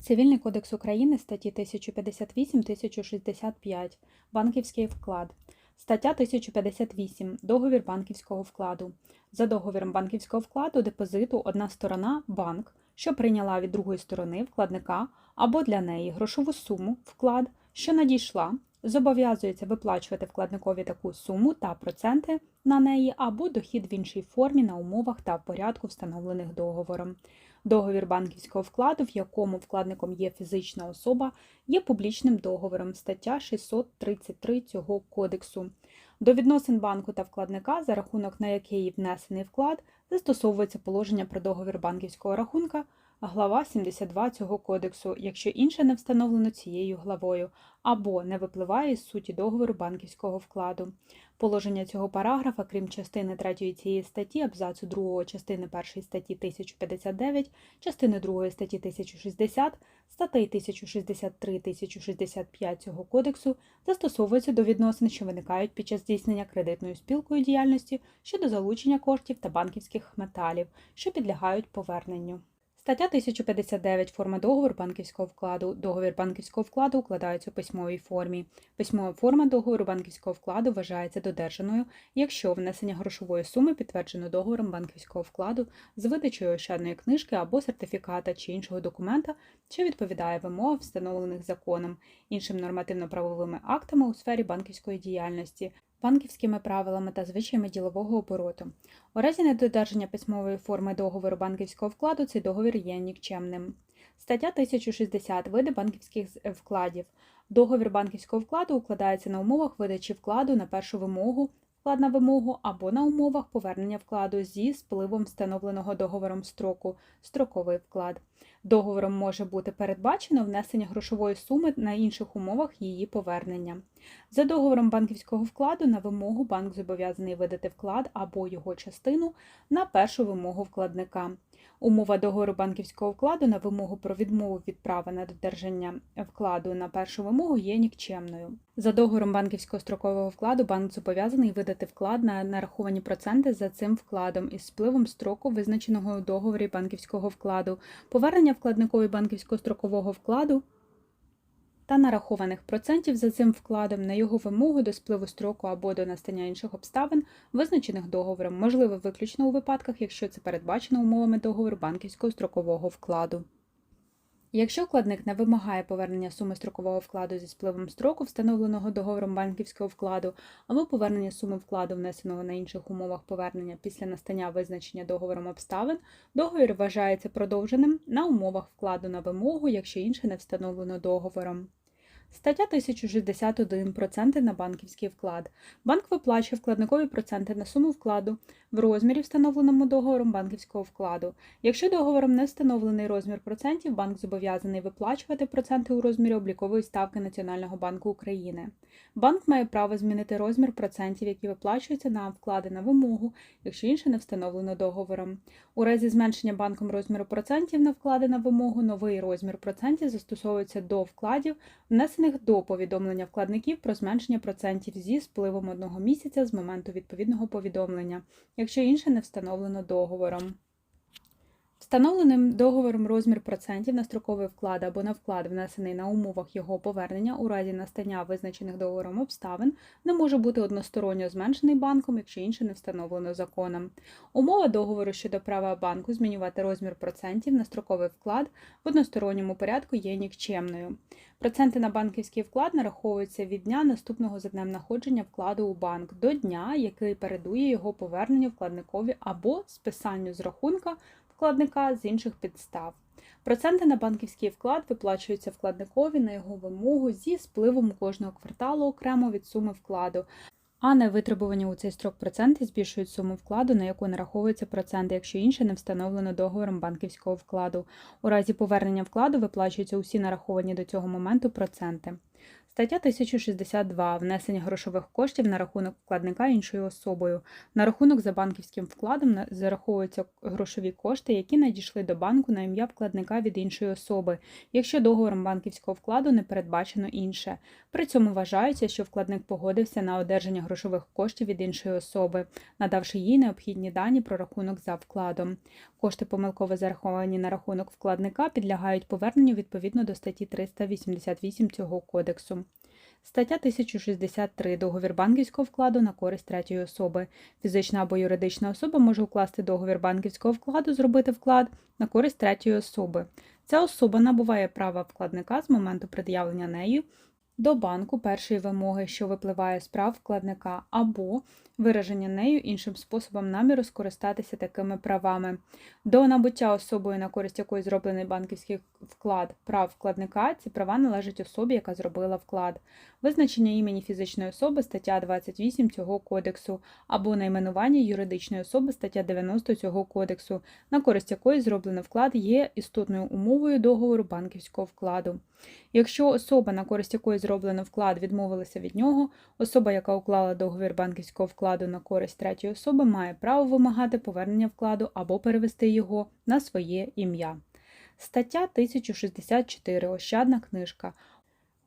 Цивільний кодекс України статті 1058-1065 Банківський вклад. Стаття 1058. Договір банківського вкладу. За договіром банківського вкладу депозиту одна сторона банк, що прийняла від другої сторони вкладника або для неї грошову суму вклад, що надійшла, зобов'язується виплачувати вкладникові таку суму та проценти на неї або дохід в іншій формі на умовах та в порядку, встановлених договором. Договір банківського вкладу, в якому вкладником є фізична особа, є публічним договором стаття 633 цього кодексу. До відносин банку та вкладника, за рахунок на який внесений вклад, застосовується положення про договір банківського рахунка, глава 72 цього кодексу, якщо інше не встановлено цією главою, або не випливає із суті договору банківського вкладу. Положення цього параграфа, крім частини 3 цієї статті, абзацу 2 частини 1 статті 1059, частини 2 статті 1060, статей 1063-1065 цього кодексу застосовується до відносин, що виникають під час здійснення кредитною спілкою діяльності щодо залучення коштів та банківських металів, що підлягають поверненню. Стаття 1059. Форма договору банківського вкладу. Договір банківського вкладу укладається у письмовій формі. Письмова форма договору банківського вкладу вважається додержаною, якщо внесення грошової суми підтверджено договором банківського вкладу з видачею ощадної книжки або сертифіката чи іншого документа, що відповідає вимогам, встановлених законом, іншим нормативно-правовими актами у сфері банківської діяльності, банківськими правилами та звичаями ділового обороту. У разі недодержання письмової форми договору банківського вкладу цей договір є нікчемним. Стаття 1060. Види банківських вкладів. Договір банківського вкладу укладається на умовах видачі вкладу на першу вимогу, вклад на вимогу або на умовах повернення вкладу зі спливом встановленого договором строку, строковий вклад. Договором може бути передбачено внесення грошової суми на інших умовах її повернення. За договором банківського вкладу на вимогу банк зобов'язаний видати вклад або його частину на першу вимогу вкладника. Умова договору банківського вкладу на вимогу про відмову від права на додержання вкладу на першу вимогу є нікчемною. За договором банківського строкового вкладу банк зобов'язаний видати вклад на нараховані проценти за цим вкладом із спливом строку, визначеного у договорі банківського вкладу, повернення вкладникові банківського строкового вкладу та нарахованих процентів за цим вкладом на його вимогу до спливу строку або до настання інших обставин, визначених договором, можливо виключно у випадках, якщо це передбачено умовами договору банківського строкового вкладу. Якщо вкладник не вимагає повернення суми строкового вкладу зі спливом строку, встановленого договором банківського вкладу, або повернення суми вкладу, внесеного на інших умовах повернення після настання визначення договором обставин, договір вважається продовженим на умовах вкладу на вимогу, якщо інше не встановлено договором. Стаття 1061. Проценти на банківський вклад. Банк виплачує вкладникові проценти на суму вкладу в розмірі, встановленому договором банківського вкладу. Якщо договором не встановлений розмір процентів, банк зобов'язаний виплачувати проценти у розмірі облікової ставки Національного банку України. Банк має право змінити розмір процентів, які виплачуються на вклади на вимогу, якщо інше не встановлено договором. У разі зменшення банком розміру процентів на вклади на вимогу, новий розмір процентів застосовується до вкладів, внесених до повідомлення вкладників про зменшення процентів зі спливом одного місяця з моменту відповідного повідомлення, якщо інше не встановлено договором. Встановленим договором розмір процентів на строковий вклад або на вклад, внесений на умовах його повернення у разі настання визначених договором обставин, не може бути односторонньо зменшений банком, якщо інше не встановлено законом. Умова договору щодо права банку змінювати розмір процентів на строковий вклад в односторонньому порядку є нікчемною. Проценти на банківський вклад нараховуються від дня наступного за днем находження вкладу у банк до дня, який передує його поверненню вкладникові або списанню з рахунка вкладника з інших підстав. Проценти на банківський вклад виплачуються вкладникові на його вимогу зі спливом кожного кварталу окремо від суми вкладу, а не витребувані у цей строк проценти збільшують суму вкладу, на яку нараховуються проценти, якщо інше не встановлено договором банківського вкладу. У разі повернення вкладу виплачуються усі нараховані до цього моменту проценти. Стаття 1062. Внесення грошових коштів на рахунок вкладника іншою особою. На рахунок за банківським вкладом зараховуються грошові кошти, які надійшли до банку на ім'я вкладника від іншої особи, якщо договором банківського вкладу не передбачено інше. При цьому вважається, що вкладник погодився на одержання грошових коштів від іншої особи, надавши їй необхідні дані про рахунок за вкладом. Кошти, помилково зараховані на рахунок вкладника, підлягають поверненню відповідно до статті 388 цього кодексу. Стаття 1063. Договір банківського вкладу на користь третьої особи. Фізична або юридична особа може укласти договір банківського вкладу, зробити вклад на користь третьої особи. Ця особа набуває права вкладника з моменту пред'явлення нею до банку першої вимоги, що випливає з прав вкладника, або вираження нею іншим способом наміру скористатися такими правами. До набуття особою, на користь якої зроблений банківський вклад прав вкладника, ці права належать особі, яка зробила вклад. Визначення імені фізичної особи стаття 28 цього кодексу, або найменування юридичної особи стаття 90 цього кодексу, на користь якої зроблений вклад є істотною умовою договору банківського вкладу. Якщо особа, на користь якої зроблено вклад, відмовилася від нього, особа, яка уклала договір банківського вкладу на користь третьої особи, має право вимагати повернення вкладу або перевести його на своє ім'я. Стаття 1064. Ощадна книжка.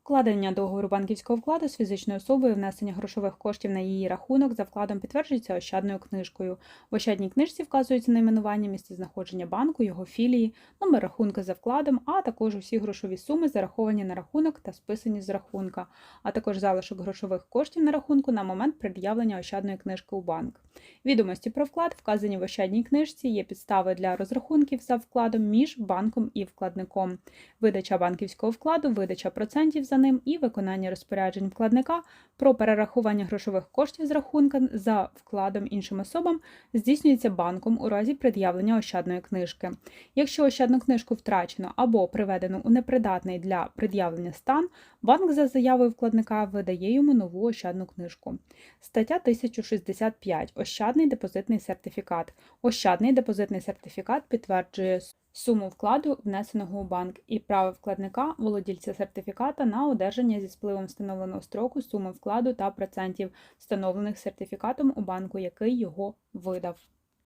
Укладення договору банківського вкладу з фізичною особою, внесення грошових коштів на її рахунок за вкладом підтверджується ощадною книжкою. В ощадній книжці вказується найменування місцезнаходження банку, його філії, номер рахунка за вкладом, а також усі грошові суми, зараховані на рахунок та списані з рахунка, а також залишок грошових коштів на рахунку на момент пред'явлення ощадної книжки у банк. Відомості про вклад, вказані в ощадній книжці, є підстави для розрахунків за вкладом між банком і вкладником, видача банківського вкладу, видача процентів за ним і виконання розпоряджень вкладника про перерахування грошових коштів з рахунка за вкладом іншим особам здійснюється банком у разі пред'явлення ощадної книжки. Якщо ощадну книжку втрачено або приведено у непридатний для пред'явлення стан, банк за заявою вкладника видає йому нову ощадну книжку. Стаття 1065. Ощадний депозитний сертифікат. Ощадний депозитний сертифікат підтверджує суму вкладу, внесеного у банк, і право вкладника, володільця сертифіката на одержання зі спливом встановленого строку суми вкладу та процентів, встановлених сертифікатом у банку, який його видав.